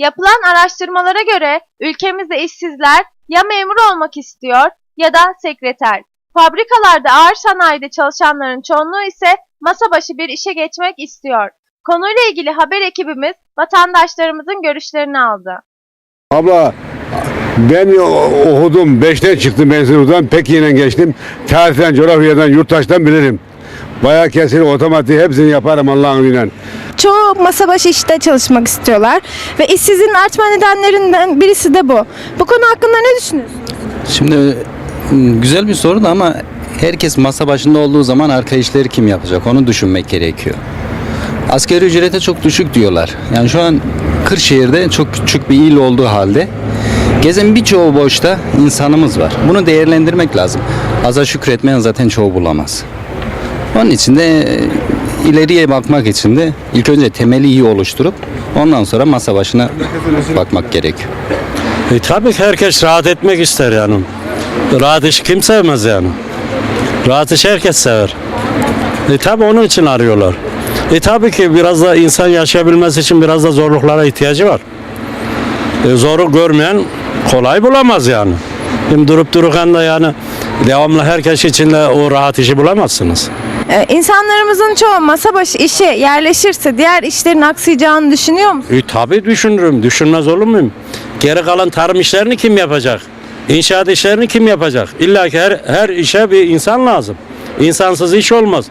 Yapılan araştırmalara göre ülkemizde işsizler ya memur olmak istiyor ya da sekreter. Fabrikalarda ağır sanayide çalışanların çoğunluğu ise masa başı bir işe geçmek istiyor. Konuyla ilgili haber ekibimiz vatandaşlarımızın görüşlerini aldı. Abla ben okudum. Beşten çıktım mezunumdan. Pekin'den geçtim. Tarihten, coğrafyadan, yurttaştan bilirim. Bayağı kesin otomatik hepsini yaparım Allah'ın izniyle. Çoğu masa başı işte çalışmak istiyorlar ve işsizliğin artma nedenlerinden birisi de bu. Bu konu hakkında ne düşünüyorsunuz? Şimdi m, güzel bir soru da ama herkes masa başında olduğu zaman arka işleri kim yapacak onu düşünmek gerekiyor. Asgari ücrete çok düşük diyorlar. Yani şu an Kırşehir'de çok küçük bir il olduğu halde gezen birçoğu boşta insanımız var. Bunu değerlendirmek lazım. Aza şükretmeyen zaten çoğu bulamaz. Onun için de e, ileriye bakmak için de ilk önce temeli iyi oluşturup ondan sonra masa başına bakmak gerekiyor. E, tabii ki herkes rahat etmek ister yani. Rahat iş kim sevmez yani. Rahat iş herkes sever. E tabii onun için arıyorlar. E tabii ki biraz da insan yaşayabilmesi için biraz da zorluklara ihtiyacı var. E, zoru görmeyen kolay bulamaz yani. Şimdi durup dururken de yani devamlı herkes için de o rahat işi bulamazsınız. Ee, insanlarımızın çoğu masa başı işe yerleşirse diğer işlerin aksayacağını düşünüyor musunuz? E tabii düşünürüm. Düşünmez olur muyum? Geri kalan tarım işlerini kim yapacak? İnşaat işlerini kim yapacak? İlla ki her, her işe bir insan lazım. İnsansız iş olmaz.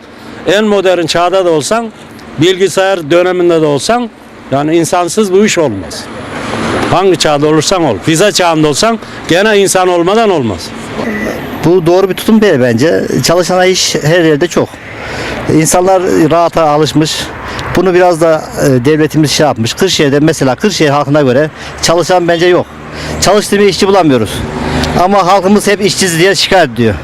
En modern çağda da olsan, bilgisayar döneminde de olsan, yani insansız bu iş olmaz. Hangi çağda olursan ol. Pizza çağında olsan gene insan olmadan olmaz. Bu doğru bir tutum değil bence. Çalışan iş her yerde çok. İnsanlar rahata alışmış. Bunu biraz da e, devletimiz şey yapmış. Kırşehir'de mesela Kırşehir halkına göre çalışan bence yok. Çalıştığım işçi bulamıyoruz. Ama halkımız hep işsiz diye şikayet ediyor.